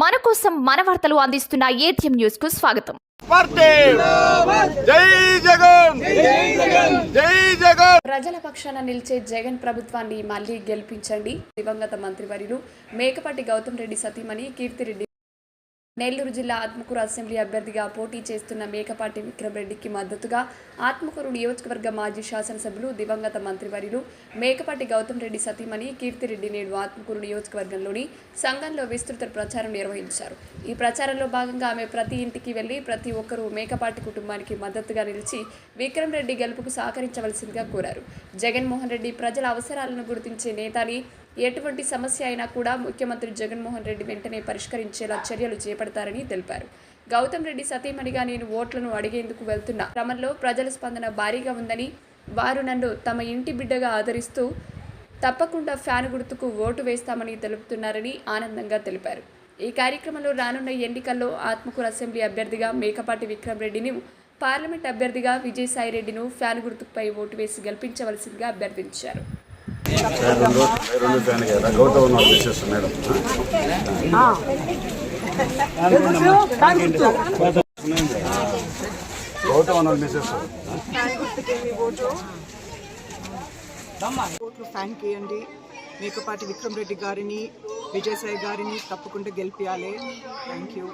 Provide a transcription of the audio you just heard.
మన కోసం మన వార్తలు అందిస్తున్న ఏటీఎం న్యూస్కు స్వాగతం. పార్టీ జై జగన్! జై జగన్! ప్రజల పక్షాన నిలిచే జగన్ ప్రభుత్వాన్ని మళ్ళీ గెలిపించండి. దివంగత మంత్రివర్యులు మేకపాటి గౌతమ్ రెడ్డి సతీమణి కీర్తిరెడ్డి నెల్లూరు జిల్లా ఆత్మకూరు అసెంబ్లీ అభ్యర్థిగా పోటీ చేస్తున్న మేకపాటి విక్రమ్ రెడ్డికి మద్దతుగా ఆత్మకూరు నియోజకవర్గ మాజీ శాసనసభ్యులు దివంగత మంత్రివర్యులు మేకపాటి గౌతమ్ రెడ్డి సతీమణి కీర్తిరెడ్డి నేడు ఆత్మకూరు నియోజకవర్గంలోని సంఘంలో విస్తృత ప్రచారం నిర్వహించారు. ఈ ప్రచారంలో భాగంగా ఆమె ప్రతి ఇంటికి వెళ్ళి ప్రతి ఒక్కరూ మేకపాటి కుటుంబానికి మద్దతుగా నిలిచి విక్రమ్ రెడ్డి గెలుపుకు సహకరించవలసిందిగా కోరారు. జగన్మోహన్ రెడ్డి ప్రజల అవసరాలను గుర్తించే నేతని ఎటువంటి సమస్య అయినా కూడా ముఖ్యమంత్రి జగన్మోహన్ రెడ్డి వెంటనే పరిష్కరించేలా చర్యలు చేపడతారని తెలిపారు. గౌతమ్ రెడ్డి సతీమణిగా నేను ఓట్లను అడిగేందుకు వెళ్తున్న. క్రమంలో ప్రజల స్పందన భారీగా ఉందని వారు నన్ను తమ ఇంటి బిడ్డగా ఆదరిస్తూ తప్పకుండా ఫ్యాన్ గుర్తుకు ఓటు వేస్తామని తెలుపుతున్నారని ఆనందంగా తెలిపారు. ఈ కార్యక్రమంలో రానున్న ఎన్నికల్లో ఆత్మకూరు అసెంబ్లీ అభ్యర్థిగా మేకపాటి విక్రమ్ రెడ్డిని పార్లమెంట్ అభ్యర్థిగా విజయసాయిరెడ్డిను ఫ్యాన్ గుర్తుపై ఓటు వేసి గెలిపించవలసిందిగా అభ్యర్థించారు. రెండు రెండు ఫ్యాన్ కదా గౌతమ్ ఉన్న మేడం గౌతమ్ ఓట్లు ఫ్యాన్ చేయండి మేకపాటి విక్రమ్ రెడ్డి గారిని విజయసాయి గారిని తప్పకుండా గెలిపించాలి థ్యాంక్ యూ.